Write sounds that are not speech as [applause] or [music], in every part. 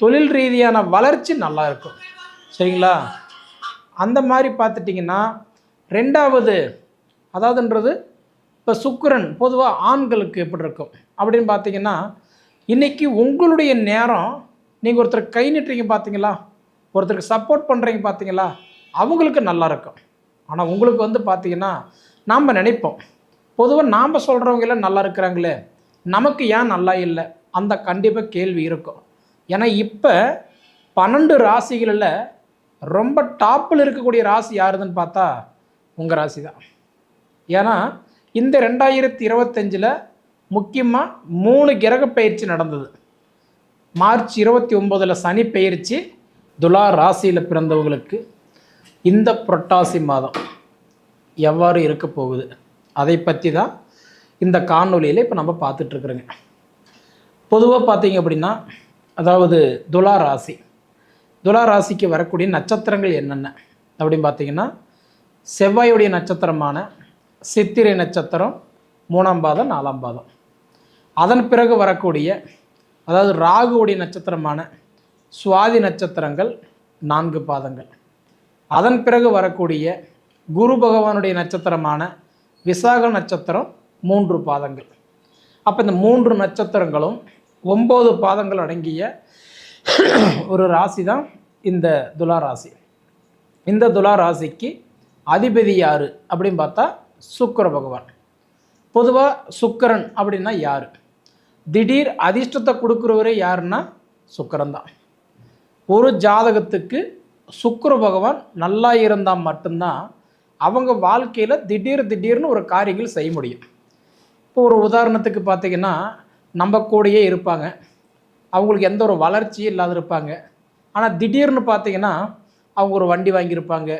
தொழில் ரீதியான வளர்ச்சி நல்லா இருக்கும் சரிங்களா? அந்த மாதிரி பார்த்துட்டிங்கன்னா ரெண்டாவது அதாவதுன்றது இப்போ சுக்கரன் பொதுவாக ஆண்களுக்கு எப்படி இருக்கும்? அப்படின்னு பார்த்தீங்கன்னா இன்றைக்கி உங்களுடைய நேரம் நீங்கள் ஒருத்தர் கை நிட்டுறீங்க பார்த்தீங்களா? ஒருத்தருக்கு சப்போர்ட் பண்ணுறீங்க பார்த்தீங்களா? அவங்களுக்கு நல்லா இருக்கும் ஆனால் உங்களுக்கு வந்து பார்த்தீங்கன்னா நாம் நினைப்போம். பொதுவாக நாம் சொல்கிறவங்க எல்லாம் நல்லா இருக்கிறாங்களே நமக்கு ஏன் நல்லா இல்லை? அந்த கண்டிப்பாக கேள்வி இருக்கும். ஏன்னா இப்போ பன்னெண்டு ராசிகளில் ரொம்ப டாப்பில் இருக்கக்கூடிய ராசி யாருதுன்னு பார்த்தா உங்கள் ராசி தான் ஏன்னா இந்த ரெண்டாயிரத்தி இருபத்தஞ்சில் முக்கியமாக மூணு கிரக பயிற்சி நடந்தது. மார்ச் இருபத்தி ஒம்போதில் சனி பயிற்சி துலா ராசியில் பிறந்தவங்களுக்கு இந்த புரட்டாசி மாதம் எவ்வாறு இருக்க போகுது? அதை பற்றி தான் இந்த காணொலியில் இப்போ நம்ம பார்த்துட்ருக்குறோங்க பொதுவாக பார்த்தீங்க அப்படின்னா அதாவது துலா ராசி. துலா ராசிக்கு வரக்கூடிய நட்சத்திரங்கள் என்னென்ன? அப்படின்னு பார்த்தீங்கன்னா செவ்வாயுடைய நட்சத்திரமான சித்திரை நட்சத்திரம் மூணாம் பாதம் நாலாம் பாதம். அதன் பிறகு வரக்கூடிய அதாவது ராகுவுடைய நட்சத்திரமான சுவாதி நட்சத்திரங்கள் நான்கு பாதங்கள். அதன் பிறகு வரக்கூடிய குரு பகவானுடைய நட்சத்திரமான விசாக நட்சத்திரம் மூன்று பாதங்கள். அப்போ இந்த மூன்று நட்சத்திரங்களும் ஒம்பது பாதங்கள் அடங்கிய ஒரு ராசி தான் இந்த துலா ராசி. இந்த துலா ராசிக்கு அதிபதி யார் அப்படின்னு பார்த்தா சுக்கர பகவான். பொதுவாக சுக்கிரன் அப்படின்னா யார்? திடீர் அதிர்ஷ்டத்தை கொடுக்குறவரே யாருன்னா சுக்கரன் தான். ஒரு ஜாதகத்துக்கு சுக்கர பகவான் நல்லா இருந்தால் மட்டும்தான் அவங்க வாழ்க்கையில் திடீர் திடீர்னு ஒரு காரியங்கள் செய்ய முடியும். இப்போ ஒரு உதாரணத்துக்கு பார்த்தீங்கன்னா நம்ம கூடயே இருப்பாங்க. அவங்களுக்கு எந்த ஒரு வளர்ச்சியும் இல்லாத இருப்பாங்க. ஆனால் திடீர்னு பார்த்தீங்கன்னா அவங்க ஒரு வண்டி வாங்கியிருப்பாங்க.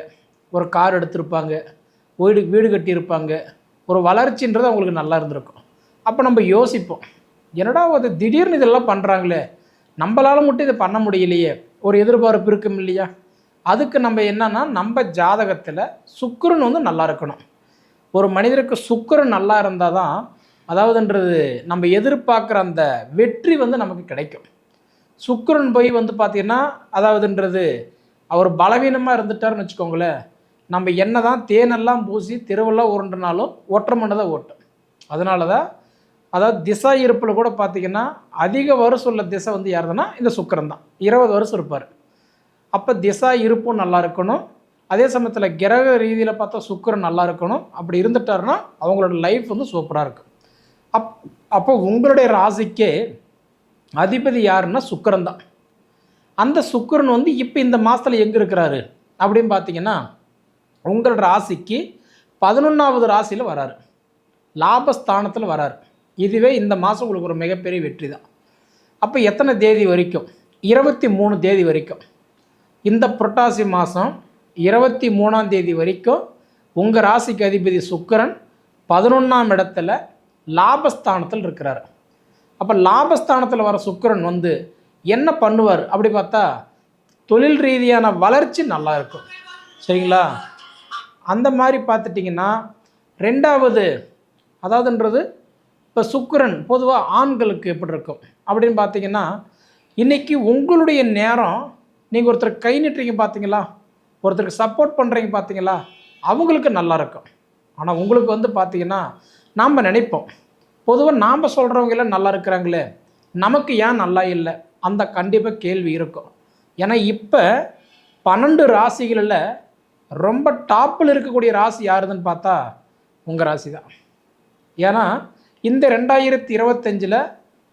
ஒரு கார் எடுத்திருப்பாங்க. வீடு வீடு கட்டியிருப்பாங்க. ஒரு வளர்ச்சின்றது அவங்களுக்கு நல்லா இருந்திருக்கும். அப்போ நம்ம யோசிப்போம். என்னடா அது திடீர்னு இதெல்லாம் பண்ணுறாங்களே நம்மளால மட்டும் இதை பண்ண முடியலையே. ஒரு எதிர்பார்ப்பு இருக்கும் இல்லையா? அதுக்கு நம்ம என்னன்னா நம்ம ஜாதகத்தில் சுக்கரன் வந்து நல்லா இருக்கணும். ஒரு மனிதருக்கு சுக்கரன் நல்லா இருந்தால் தான் அதாவதுன்றது நம்ம எதிர்பார்க்குற அந்த வெற்றி வந்து நமக்கு கிடைக்கும். சுக்கிரன் போய் வந்து பார்த்தீங்கன்னா அதாவதுன்றது அவர் பலவீனமாக இருந்துட்டாருன்னு வச்சுக்கோங்களேன். நம்ம என்ன தான் தேனெல்லாம் பூசி திருவெல்லாம் உருண்டுனாலும் ஒற்றை மண்ணை தான் ஓட்டும். அதனால தான் அதாவது திசா இருப்பில் கூட பார்த்திங்கன்னா அதிக வருஷம் உள்ள திசை வந்து யாருதுன்னா இந்த சுக்கிரன் தான். இருபது வருஷம் இருப்பார். அப்போ திசா இருப்பும் நல்லா இருக்கணும். அதே சமயத்தில் கிரக ரீதியில் பார்த்தா சுக்கிரன் நல்லா இருக்கணும். அப்படி இருந்துட்டாருன்னா அவங்களோட லைஃப் வந்து சூப்பராக இருக்கும். அப் அப்போ உங்களுடைய ராசிக்கே அதிபதி யாருன்னா சுக்கரன் தான். அந்த சுக்கிரன் வந்து இப்போ இந்த மாதத்தில் எங்கே இருக்கிறாரு? அப்படின்னு பார்த்தீங்கன்னா உங்கள் ராசிக்கு பதினொன்றாவது ராசியில் வராரு. லாபஸ்தானத்தில் வராரு. இதுவே இந்த மாதம் உங்களுக்கு ஒரு மிகப்பெரிய வெற்றி தான். அப்போ எத்தனை தேதி வரைக்கும்? இருபத்தி மூணு தேதி வரைக்கும். இந்த புரட்டாசி மாதம் இருபத்தி மூணாம் தேதி வரைக்கும் உங்கள் ராசிக்கு அதிபதி சுக்கிரன் பதினொன்றாம் இடத்துல லாபஸ்தானத்தில் இருக்கிறார். அப்போ லாபஸ்தானத்தில் வர சுக்கரன் வந்து என்ன பண்ணுவார் அப்படி பார்த்தா தொழில் ரீதியான வளர்ச்சி நல்லா இருக்கும். சரிங்களா? அந்த மாதிரி பார்த்துட்டிங்கன்னா ரெண்டாவது அதாவதுன்றது இப்போ சுக்கரன் பொதுவாக ஆண்களுக்கு எப்படி இருக்கும்? அப்படின்னு பார்த்தீங்கன்னா இன்றைக்கி உங்களுடைய நேரம் நீங்கள் ஒருத்தர் கை நிட்டுறீங்க பார்த்தீங்களா? ஒருத்தருக்கு சப்போர்ட் பண்ணுறீங்க பார்த்தீங்களா? அவங்களுக்கு நல்லா இருக்கும். ஆனால் உங்களுக்கு வந்து பார்த்தீங்கன்னா நாம் நினைப்போம். பொதுவாக நாம் சொல்கிறவங்க எல்லாம் நல்லா இருக்கிறாங்களே? நமக்கு ஏன் நல்லா இல்லை? அந்த கண்டிப்பாக கேள்வி இருக்கும். ஏன்னா இப்போ பன்னெண்டு ராசிகளில் ரொம்ப டாப்பில் இருக்கக்கூடிய ராசி யாருதுன்னு பார்த்தா உங்கள் ராசி தான் ஏன்னா இந்த ரெண்டாயிரத்தி இருபத்தஞ்சில்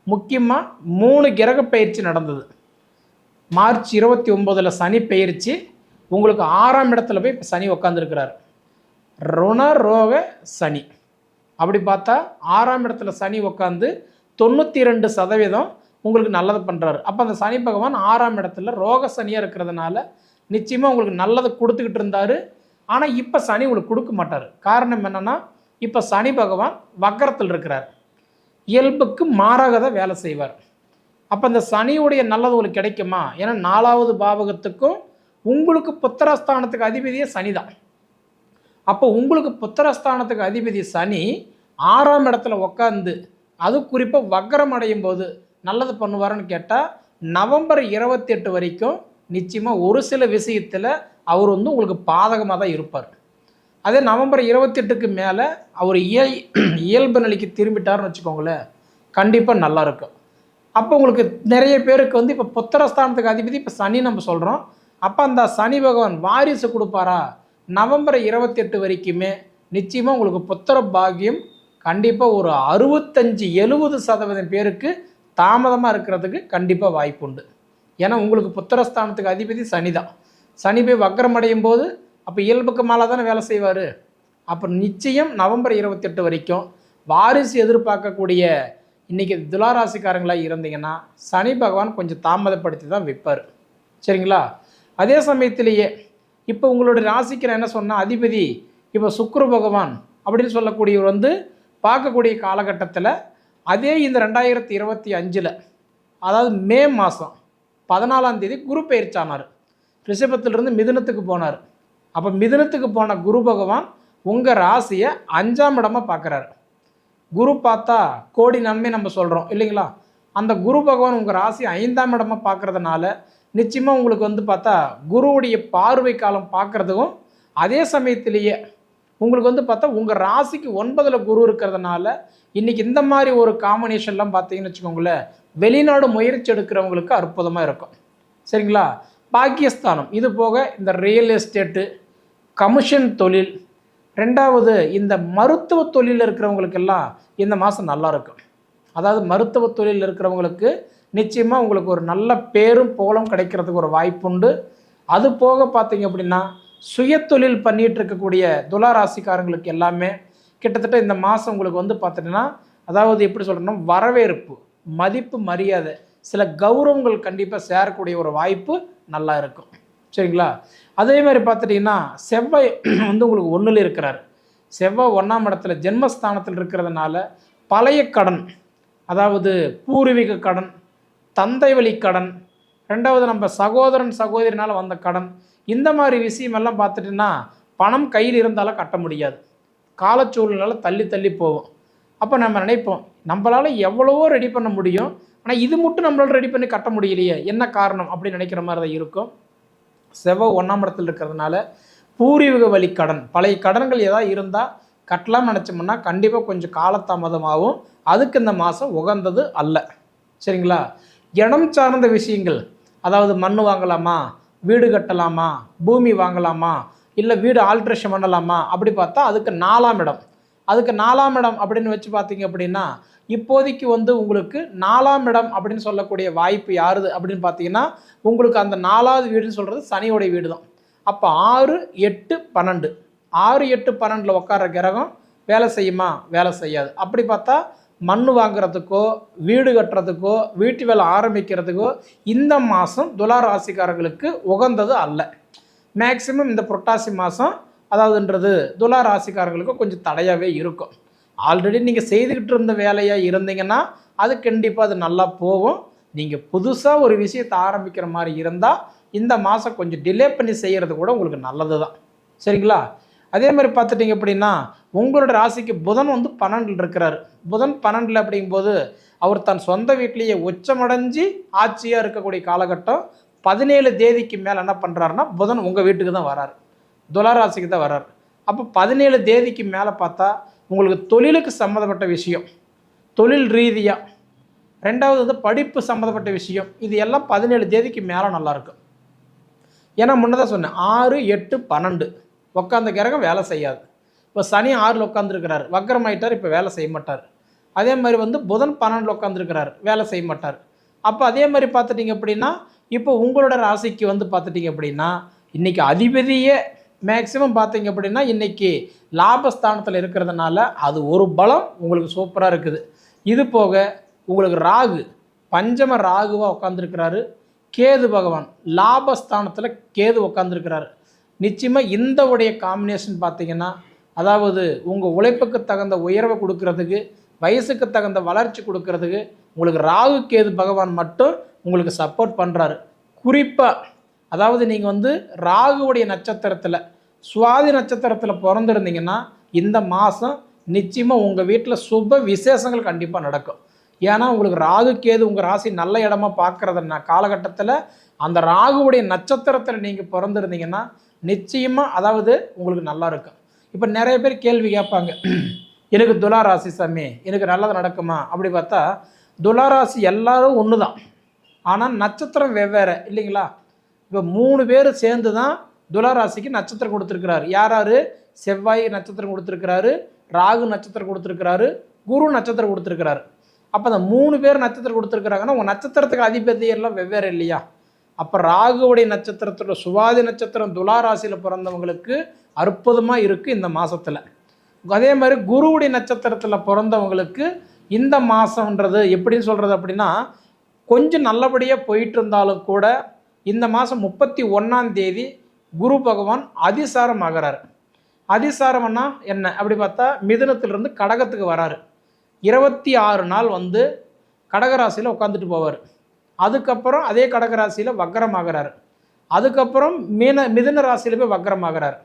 முக்கியமாக மூணு கிரக பயிற்சி நடந்தது. மார்ச் இருபத்தி ஒம்போதில் சனி பயிற்சி உங்களுக்கு ஆறாம் இடத்துல போய் இப்போ சனி உக்காந்துருக்கிறார். ருண ரோக சனி. அப்படி பார்த்தா ஆறாம் இடத்துல சனி உட்காந்து தொண்ணூற்றி ரெண்டு சதவீதம் உங்களுக்கு நல்லது பண்ணுறாரு அப்போ அந்த சனி பகவான் ஆறாம் இடத்துல ரோக சனியாக இருக்கிறதுனால நிச்சயமாக உங்களுக்கு நல்லதை கொடுத்துக்கிட்டு இருந்தார். ஆனால் இப்போ சனி உங்களுக்கு கொடுக்க மாட்டார். காரணம் என்னென்னா இப்போ சனி பகவான் வக்கரத்தில் இருக்கிறார். இயல்புக்கு மாறாக தான் வேலை செய்வார். அப்போ இந்த சனியுடைய நல்லது உங்களுக்கு கிடைக்குமா? ஏன்னா நாலாவது பாவகத்துக்கும் உங்களுக்கு புத்திரஸ்தானத்துக்கு அதிபதியே சனி தான் அப்போ உங்களுக்கு புத்திரஸ்தானத்துக்கு அதிபதி சனி ஆறாம் இடத்துல உக்காந்து அது குறிப்பாக வக்கரம் அடையும் போது நல்லது பண்ணுவாருன்னு கேட்டால் நவம்பர் இருபத்தி எட்டு வரைக்கும் நிச்சயமாக ஒரு சில விஷயத்தில் அவர் வந்து உங்களுக்கு பாதகமாக தான் இருப்பார். அதே நவம்பர் இருபத்தெட்டுக்கு மேலே அவர் இயல் இயல்பு நிலைக்கு திரும்பிட்டார்னு வச்சுக்கோங்களேன் கண்டிப்பாக நல்லா இருக்கும். அப்போ உங்களுக்கு நிறைய பேருக்கு வந்து இப்போ புத்திரஸ்தானத்துக்கு அதிபதி இப்போ சனி நம்ம சொல்கிறோம் அப்போ அந்த சனி பகவான் வாரிசு கொடுப்பாரா? நவம்பர் இருபத்தெட்டு வரைக்குமே நிச்சயமாக உங்களுக்கு புத்திர பாக்கியம் கண்டிப்பாக ஒரு அறுபத்தஞ்சு எழுபது சதவீதம் பேருக்கு தாமதமாக இருக்கிறதுக்கு கண்டிப்பாக வாய்ப்பு உண்டு. ஏன்னா உங்களுக்கு புத்திரஸ்தானத்துக்கு அதிபதி சனி தான். சனி போய் வக்ரம் அடையும் போது அப்போ இயல்புக்கு மேலே தானே வேலை செய்வார். அப்போ நிச்சயம் நவம்பர் இருபத்தெட்டு வரைக்கும் வாரிசு எதிர்பார்க்கக்கூடிய இன்றைக்கி துளாராசிக்காரங்களாக இருந்தீங்கன்னா சனி பகவான் கொஞ்சம் தாமதப்படுத்தி தான் விற்பார் சரிங்களா? அதே சமயத்திலேயே இப்போ உங்களுடைய ராசிக்கு நான் என்ன சொன்னால் அதிபதி இப்போ சுக்ரு பகவான் அப்படின்னு சொல்லக்கூடியவர் வந்து பார்க்கக்கூடிய காலகட்டத்தில் அதே இந்த ரெண்டாயிரத்தி இருபத்தி அஞ்சில் அதாவது மே மாதம் பதினாலாம் தேதி குரு பயிற்சியானார் ரிஷபத்திலிருந்து மிதுனத்துக்கு போனார். அப்போ மிதுனத்துக்கு போன குரு பகவான் உங்கள் ராசியை அஞ்சாம் இடமாக பார்க்குறாரு குரு பார்த்தா கோடி நன்மை நம்ம சொல்கிறோம் இல்லைங்களா? அந்த குரு பகவான் உங்கள் ராசி ஐந்தாம் இடமாக பார்க்கறதுனால நிச்சயமாக உங்களுக்கு வந்து பார்த்தா குருவுடைய பார்வை காலம் பார்க்குறதுக்கும் அதே சமயத்திலேயே உங்களுக்கு வந்து பார்த்தா உங்கள் ராசிக்கு ஒன்பதில் குரு இருக்கிறதுனால இன்றைக்கி இந்த மாதிரி ஒரு காம்பினேஷன்லாம் பார்த்தீங்கன்னு வச்சுக்கோங்களேன் வெளிநாடு முயற்சி எடுக்கிறவங்களுக்கு அற்புதமாக இருக்கும். சரிங்களா? பாகிஸ்தானம் இது போக இந்த ரியல் எஸ்டேட்டு கமிஷன் தொழில். ரெண்டாவது இந்த மருத்துவ தொழிலில் இருக்கிறவங்களுக்கெல்லாம் இந்த மாதம் நல்லா இருக்கும். அதாவது மருத்துவ தொழிலில் இருக்கிறவங்களுக்கு நிச்சயமாக உங்களுக்கு ஒரு நல்ல பேரும் புகழும் கிடைக்கிறதுக்கு ஒரு வாய்ப்புண்டு. அது போக பார்த்தீங்க அப்படின்னா சுயத்தொழில் பண்ணிகிட்டு இருக்கக்கூடிய துலா ராசிக்காரங்களுக்கு எல்லாமே கிட்டத்தட்ட இந்த மாதம் உங்களுக்கு வந்து பார்த்தீங்கன்னா அதாவது எப்படி சொல்கிறோம்னா வரவேற்பு மதிப்பு மரியாதை சில கௌரவங்கள் கண்டிப்பாக சேரக்கூடிய ஒரு வாய்ப்பு நல்லா இருக்கும். சரிங்களா? அதே மாதிரி பார்த்துட்டிங்கன்னா செவ்வாய் [clears throat] வந்து உங்களுக்கு ஒன்றில் இருக்கிறார். செவ்வாய் ஒன்றாம் இடத்துல ஜென்மஸ்தானத்தில் இருக்கிறதுனால பழைய கடன் அதாவது பூர்வீக கடன் தந்தை வழி கடன். ரெண்டாவது நம்ம சகோதரன் சகோதரினால் வந்த கடன். இந்த மாதிரி விஷயமெல்லாம் பார்த்துட்டுன்னா பணம் கையில் இருந்தாலும் கட்ட முடியாது. காலச்சூழ்நிலை தள்ளி தள்ளி போகும் அப்போ நம்ம நினைப்போம் நம்மளால் எவ்வளவோ ரெடி பண்ண முடியும். ஆனால் இது மட்டும் நம்மளால் ரெடி பண்ணி கட்ட முடியலையே என்ன காரணம் அப்படின்னு நினைக்கிற மாதிரி தான் இருக்கும். செவ்வாய் ஒன்றாம் இடத்துல இருக்கிறதுனால பூர்வீக வழி கடன். பழைய கடன்கள் ஏதாவது இருந்தால் கட்டலாம்னு நினச்சோம்னா கண்டிப்பாக கொஞ்சம் காலதாமதமாகும். அதுக்கு இந்த மாதம் உகந்தது அல்ல. சரிங்களா? இடம் சார்ந்த விஷயங்கள். அதாவது மண் வாங்கலாமா? வீடு கட்டலாமா? பூமி வாங்கலாமா? இல்லை வீடு ஆல்ட்ரேஷன் பண்ணலாமா? அப்படி பார்த்தா அதுக்கு நாலாம் இடம். அதுக்கு நாலாம் இடம் அப்படின்னு வச்சு பார்த்தீங்க அப்படின்னா இப்போதைக்கு வந்து உங்களுக்கு நாலாம் இடம் அப்படின்னு சொல்லக்கூடிய வாய்ப்பு யாருது அப்படின்னு பார்த்தீங்கன்னா உங்களுக்கு அந்த நாலாவது வீடுன்னு சொல்கிறது சனியோடைய வீடு தான் அப்போ ஆறு எட்டு பன்னெண்டு. ஆறு எட்டு பன்னெண்டில் உட்கார கிரகம் வேலை செய்யுமா? வேலை செய்யாது. அப்படி பார்த்தா மண் வாங்குறதுக்கோ வீடு கட்டுறதுக்கோ வீட்டு வேலை ஆரம்பிக்கிறதுக்கோ இந்த மாதம் துலா ராசிக்காரர்களுக்கு உகந்தது அல்ல. மேக்சிமம் இந்த புரட்டாசி மாதம் அதாவதுன்றது துலா ராசிக்காரர்களுக்கு கொஞ்சம் தடையாகவே இருக்கும். ஆல்ரெடி நீங்கள் செய்துக்கிட்டு இருந்த வேலையாக இருந்தீங்கன்னா அது கண்டிப்பாக அது நல்லா போகும். நீங்கள் புதுசாக ஒரு விஷயத்தை ஆரம்பிக்கிற மாதிரி இருந்தால் இந்த மாதம் கொஞ்சம் டிலே பண்ணி செய்கிறது கூட உங்களுக்கு நல்லது தான் சரிங்களா? அதே மாதிரி பார்த்துட்டிங்க அப்படின்னா உங்களோட ராசிக்கு புதன் வந்து பன்னெண்டில் இருக்கிறார். புதன் பன்னெண்டில் அப்படிங்கும்போது அவர் தன் சொந்த வீட்டிலேயே உச்சமடைஞ்சு ஆட்சியாக இருக்கக்கூடிய காலகட்டம் பதினேழு தேதிக்கு மேலே என்ன பண்ணுறாருன்னா புதன் உங்கள் வீட்டுக்கு தான் வராரு. துளாராசிக்கு தான் வராரு. அப்போ பதினேழு தேதிக்கு மேலே பார்த்தா உங்களுக்கு தொழிலுக்கு சம்மந்தப்பட்ட விஷயம் தொழில் ரீதியாக ரெண்டாவது வந்து படிப்பு சம்மந்தப்பட்ட விஷயம் இது எல்லாம் பதினேழு தேதிக்கு மேலே நல்லாயிருக்கும் ஏன்னா முன்னதாக சொன்னேன் ஆறு எட்டு பன்னெண்டு. உட்காந்த கிரகம் வேலை செய்யாது. இப்போ சனி ஆறில் உட்காந்துருக்கிறார் வக்கரமாயிட்டார் இப்போ வேலை செய்ய மாட்டார். அதே மாதிரி வந்து புதன் பன்னெண்டில் உட்காந்துருக்கிறார் வேலை செய்ய மாட்டார். அப்போ அதே மாதிரி பார்த்துட்டிங்க அப்படின்னா இப்போ உங்களோட ராசிக்கு வந்து பார்த்துட்டிங்க அப்படின்னா இன்றைக்கி அதிபதியே மேக்சிமம் பார்த்தீங்க அப்படின்னா இன்றைக்கி லாபஸ்தானத்தில் இருக்கிறதுனால அது ஒரு பலம் உங்களுக்கு சூப்பராக இருக்குது. இது போக உங்களுக்கு ராகு பஞ்சம ராகுவாக உட்காந்துருக்கிறாரு கேது பகவான் லாபஸ்தானத்தில் கேது உட்காந்துருக்கிறாரு நிச்சயமாக இந்த உடைய காம்பினேஷன் பார்த்தீங்கன்னா அதாவது உங்கள் உழைப்புக்கு தகுந்த உயர்வை கொடுக்கறதுக்கு வயசுக்கு தகுந்த வளர்ச்சி கொடுக்கறதுக்கு உங்களுக்கு ராகு கேது பகவான் மட்டும் உங்களுக்கு சப்போர்ட் பண்ணுறாரு குறிப்பாக அதாவது நீங்கள் வந்து ராகுவுடைய நட்சத்திரத்தில் சுவாதி நட்சத்திரத்தில் பிறந்திருந்தீங்கன்னா இந்த மாதம் நிச்சயமாக உங்கள் வீட்டில் சுப விசேஷங்கள் கண்டிப்பாக நடக்கும். ஏன்னா உங்களுக்கு ராகு கேது உங்கள் ராசி நல்ல இடமா பார்க்குறதுன்னா காலகட்டத்தில் அந்த ராகுவுடைய நட்சத்திரத்தில் நீங்கள் பிறந்திருந்தீங்கன்னா நிச்சயமாக அதாவது உங்களுக்கு நல்லா இருக்கும். இப்போ நிறைய பேர் கேள்வி கேட்பாங்க எனக்கு துளாராசி சாமி எனக்கு நல்லது நடக்குமா? அப்படி பார்த்தா துளாராசி எல்லாரும் ஒன்று தான் ஆனால் நட்சத்திரம் வெவ்வேறு இல்லைங்களா? இப்போ மூணு பேர் சேர்ந்து தான் துளாராசிக்கு நட்சத்திரம் கொடுத்துருக்கிறாரு. யார் யார்? செவ்வாய் நட்சத்திரம் கொடுத்துருக்கிறாரு ராகு நட்சத்திரம் கொடுத்துருக்கிறாரு குரு நட்சத்திரம் கொடுத்துருக்கிறாரு. அப்போ அந்த மூணு பேர் நட்சத்திரம் கொடுத்துருக்குறாங்கன்னா உங்கள் நட்சத்திரத்துக்கு அதிபதி எல்லாம் வெவ்வேறு இல்லையா? அப்போ ராகுவுடைய நட்சத்திரத்தோட சுவாதி நட்சத்திரம் துலா ராசியில் பிறந்தவங்களுக்கு அற்புதமாக இருக்குது இந்த மாதத்தில் அதே மாதிரி குருவுடைய நட்சத்திரத்தில் பிறந்தவங்களுக்கு இந்த மாதம்ன்றது எப்படின்னு சொல்கிறது அப்படின்னா கொஞ்சம் நல்லபடியாக போயிட்டு இருந்தாலும் கூட இந்த மாதம் முப்பத்தி ஒன்றாம் தேதி குரு பகவான் அதிசாரம் ஆகிறாரு. அதிசாரம்னா என்ன? அப்படி பார்த்தா மிதுனத்திலிருந்து கடகத்துக்கு வராரு. இருபத்தி ஆறு நாள் வந்து கடகராசியில் உட்காந்துட்டு போவார். அதுக்கப்புறம் அதே கடகராசியில் வக்கரமாகிறாரு அதுக்கப்புறம் மீன மிதுன ராசியில் போய் வக்கரமாகிறாரு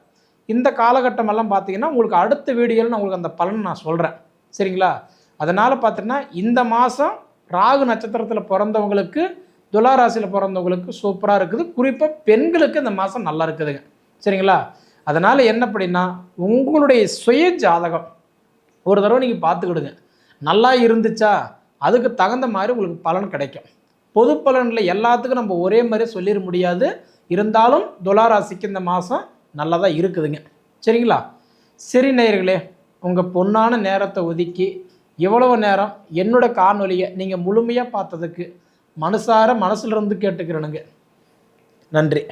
இந்த காலகட்டமெல்லாம் பார்த்தீங்கன்னா உங்களுக்கு அடுத்த வீடியோவில் நான் உங்களுக்கு அந்த பலன் நான் சொல்கிறேன் சரிங்களா? அதனால் பார்த்தீங்கன்னா இந்த மாதம் ராகு நட்சத்திரத்தில் பிறந்தவங்களுக்கு துலா ராசியில் பிறந்தவங்களுக்கு சூப்பராக இருக்குது. குறிப்பாக பெண்களுக்கு இந்த மாதம் நல்லா இருக்குதுங்க. சரிங்களா? அதனால் என்ன அப்படின்னா உங்களுடைய சுய ஜாதகம் ஒரு தடவை நீங்கள் பார்த்துக்கிடுங்க. நல்லா இருந்துச்சா? அதுக்கு தகுந்த மாதிரி உங்களுக்கு பலன் கிடைக்கும். பொது பலனில் எல்லாத்துக்கும் நம்ம ஒரே மாதிரி சொல்லிட முடியாது. இருந்தாலும் துளாராசிக்கு இந்த மாதம் நல்லதாக இருக்குதுங்க. சரிங்களா? சரி நேயர்களே உங்கள் பொன்னான நேரத்தை ஒதுக்கி இவ்வளவு நேரம் என்னோட காணொலியை நீங்கள் முழுமையாக பார்த்ததுக்கு மனசார மனசுல இருந்து கேட்டுக்கிறேனுங்க. நன்றி.